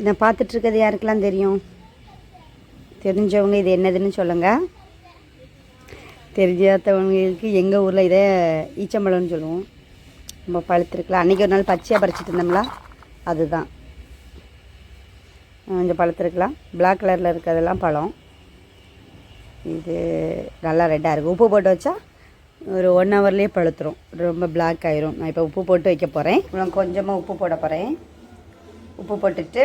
இதை பார்த்துட்ருக்கிறது யாருக்கெல்லாம் தெரியும்? தெரிஞ்சவங்க இது என்னதுன்னு சொல்லுங்கள் தெரிஞ்சாதவங்களுக்கு எங்கள் ஊரில் இதை ஈச்சம்பழம்னு சொல்லுவோம். நம்ம பழுத்திருக்கலாம். அன்றைக்கி ஒரு நாள் பச்சையாக பறிச்சிட்டு இருந்தோம்ல அதுதான். கொஞ்சம் பழுத்திருக்கலாம். பிளாக் கலரில் இருக்கிறதெல்லாம் பழம். இது நல்லா ரெட்டாக இருக்குது உப்பு போட்டு வச்சா ஒரு ஒன் ஹவர்லேயே பழுத்துரும். ரொம்ப பிளாக் ஆயிரும். நான் இப்போ உப்பு போட்டு வைக்க போகிறேன் இவ்வளோ கொஞ்சமாக உப்பு போட போகிறேன் உப்பு போட்டுட்டு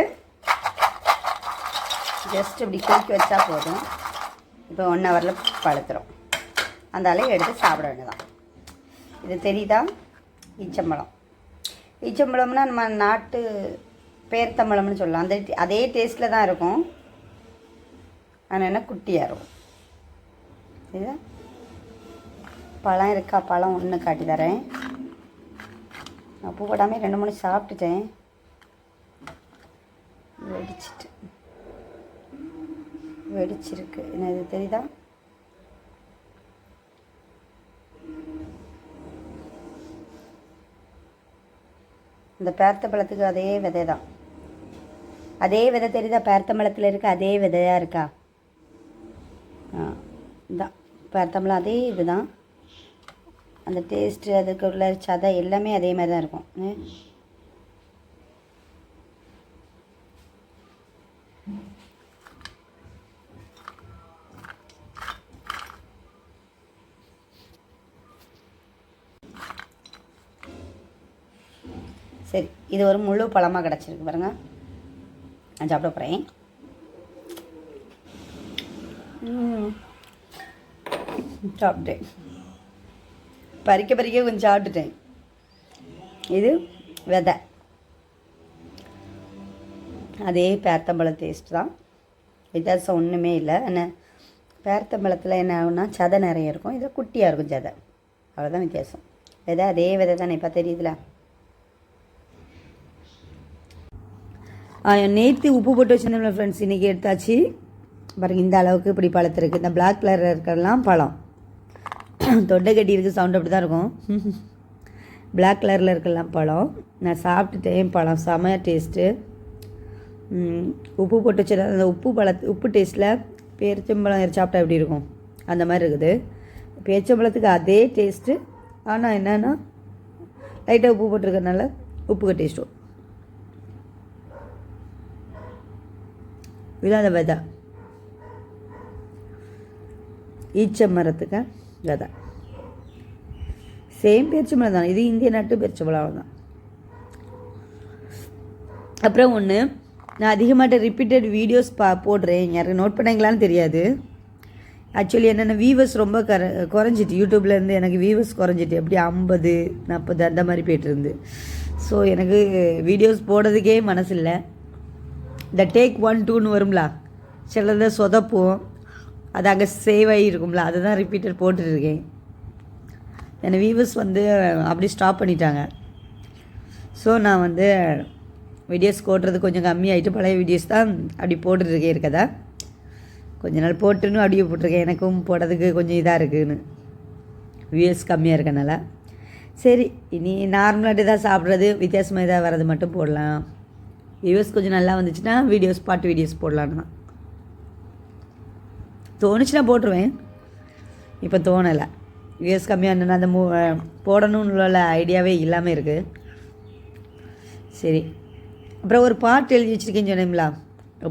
ஜஸ்ட் இப்படி குலுக்கி வச்சா போதும். இப்போ ஒன் ஹவரில் பழுத்துரும். அந்த எடுத்து சாப்பிட வேண்டியதான் இது தெரியுதா? ஈச்சம்பழம். ஈச்சம்பழம்னா நம்ம நாட்டு பேர்த்தம்பழம்னு சொல்லலாம். அந்த அதே டேஸ்ட்டில் தான் இருக்கும். ஆனால் என்ன? குட்டியாக இருக்கும். இது பழம் இருக்கா? பழம் ஒன்று காட்டி தரேன் நான் பூ போடாமல் ரெண்டு மூணு சாப்பிட்டுட்டேன். வெடிச்சிட்டு. வெடிச்சிருக்கு. என்ன இது தெரியுதா? இந்த பேர்த்த பழத்துக்கு அதே விதை தான் அதே விதை தெரியுதா? பேர்த்தம்பழத்தில் இருக்க அதே விதையாக இருக்கா? இதான். பேர்த்தம்பழம் அதே இதுதான். அந்த டேஸ்ட்டு அதுக்கு உள்ள சதை எல்லாமே அதே மாதிரி தான் இருக்கும் சரி இது ஒரு முழு பழமாக கிடச்சிருக்கு பாருங்க. நான் சாப்பிட போகிறேன் சாப்பிட்டேன். பறிக்க பறிக்க கொஞ்சம் சாப்பிட்டுட்டேன். இது விதை. அதே பேர்த்தம்பழ டேஸ்ட் தான். வித்தியாசம் ஒன்றுமே இல்லை. ஆனால் பேர்த்தம்பழத்தில் என்ன ஆகுனா சதை நிறைய இருக்கும். இதில் குட்டியாக இருக்கும் சதை. அவ்வளோதான் வித்தியாசம். விதை அதே விதை தானே இப்போ தெரியுதுல. நேற்று உப்பு போட்டு வச்சுருந்தோம்ல ஃப்ரெண்ட்ஸ் இன்றைக்கி எடுத்தாச்சு. பாருங்கள் இந்த அளவுக்கு இப்படி பழத்திருக்கு இந்த பிளாக் கலரில் இருக்கிறதெல்லாம் பழம். தொண்டை கட்டி இருக்குது சவுண்ட் அப்படி தான் இருக்கும் பிளாக் கலரில் இருக்கலாம் பழம். நான் சாப்பிட்டுட்டேன் பழம். செமைய டேஸ்ட்டு உப்பு போட்டு வச்சு அந்த உப்பு பழத்து உப்பு டேஸ்ட்டில் பேரிச்சம்பழம் சாப்பிட்டா எப்படி இருக்கும்? அந்த மாதிரி இருக்குது. பேரிச்சம்பழத்துக்கு அதே டேஸ்ட்டு ஆனால் என்னென்னா லைட்டாக உப்பு போட்டிருக்கறனால உப்புக்கு டேஸ்ட்டும் வரும் இதான் அந்த விதை ஈச்ச மரத்துக்கு? விதை சேம் பேரிச்சம்பழம் தான். இது இந்திய நாட்டு பேரிச்சம்பழம் தான் அப்புறம் ஒன்று நான் அதிகமாகிட்ட ரிப்பீட்டட் வீடியோஸ் பா போடுறேன். யாருக்கு நோட் பண்ணீங்களான்னு தெரியாது. ஆக்சுவலி என்னென்ன வியூவர்ஸ் ரொம்ப கர குறைஞ்சிட்டு. யூடியூப்லேருந்து எனக்கு வியூவர்ஸ் குறைஞ்சிட்டு. எப்படி ஐம்பது நாற்பது அந்த மாதிரி போயிட்டு இருந்து. ஸோ எனக்கு வீடியோஸ் போடுறதுக்கே மனசில்லை. இந்த டேக் ஒன் டூன்னு வரும்ல சிலதை சொதப்பும் அது அங்கே சேவ் ஆகிருக்கும்ல அதை தான் ரிப்பீட்டட் போட்டுருக்கேன் என்னை வியூவர்ஸ் வந்து அப்படி ஸ்டாப் பண்ணிட்டாங்க. ஸோ நான் வந்து வீடியோஸ் போடுறது கொஞ்சம் கம்மியாயிட்டு பழைய வீடியோஸ் தான் அப்படி போட்டுருக்கேன் இருக்கதா? கொஞ்ச நாள் போட்டுன்னு அப்படியே போட்டிருக்கேன். எனக்கும் போடுறதுக்கு கொஞ்சம் இதாக இருக்குதுன்னு வியூஸ் கம்மியாக இருக்கனால. சரி இனி நார்மலாக தான் சாப்பிட்றது வித்தியாசமாக இதாக வர்றது மட்டும் போடலாம். வியூஸ் கொஞ்சம் நல்லா வந்துச்சுன்னா வீடியோஸ் பாட்டு வீடியோஸ் போடலான்னு தான். தோணுச்சுன்னா போட்டுருவேன். இப்போ தோணலை. வியூஸ் கம்மியாக இருந்ததுன்னா அந்த மூ போடணும்னு உள்ள ஐடியாவே இல்லாமல் இருக்குது சரி. அப்புறம் ஒரு பாட்டு எழுதி வச்சுருக்கேன்னு சொன்னேங்களா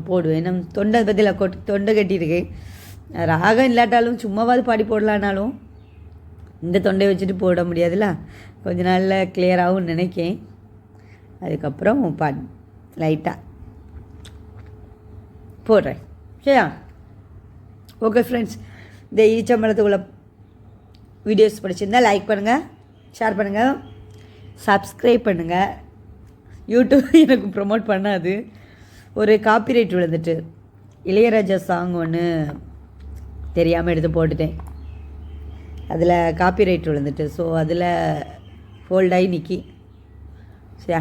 போடுவேன். நம் தொண்டை பற்றியில் கொட் தொண்டை கட்டியிருக்கு. ராகம் இல்லாட்டாலும் சும்மாவாது பாடி போடலான்னாலும் இந்த தொண்டையை வச்சுட்டு போட முடியாதுல்ல. கொஞ்ச நாளில் கிளியராகவும் நினைக்கேன். அதுக்கப்புறம் பாட் லைட்டாக போடுறேன். சரியா? ஓகே ஃப்ரெண்ட்ஸ் இந்த ஈச்சம்பழத்துக்குள்ள வீடியோஸ் பிடிச்சிருந்தா லைக் பண்ணுங்கள் ஷேர் பண்ணுங்கள் சப்ஸ்கிரைப் பண்ணுங்கள் யூடியூப் எனக்கு ப்ரொமோட் பண்ணாது. ஒரு காப்பிரைட் விழுந்துட்டு. இளையராஜா சாங் ஒன்று தெரியாமல் எடுத்து போட்டுட்டேன். அதில் காப்பிரைட் விழுந்துட்டு. ஸோ அதில் ஃபோல்டாகி நிற்கி சரியா?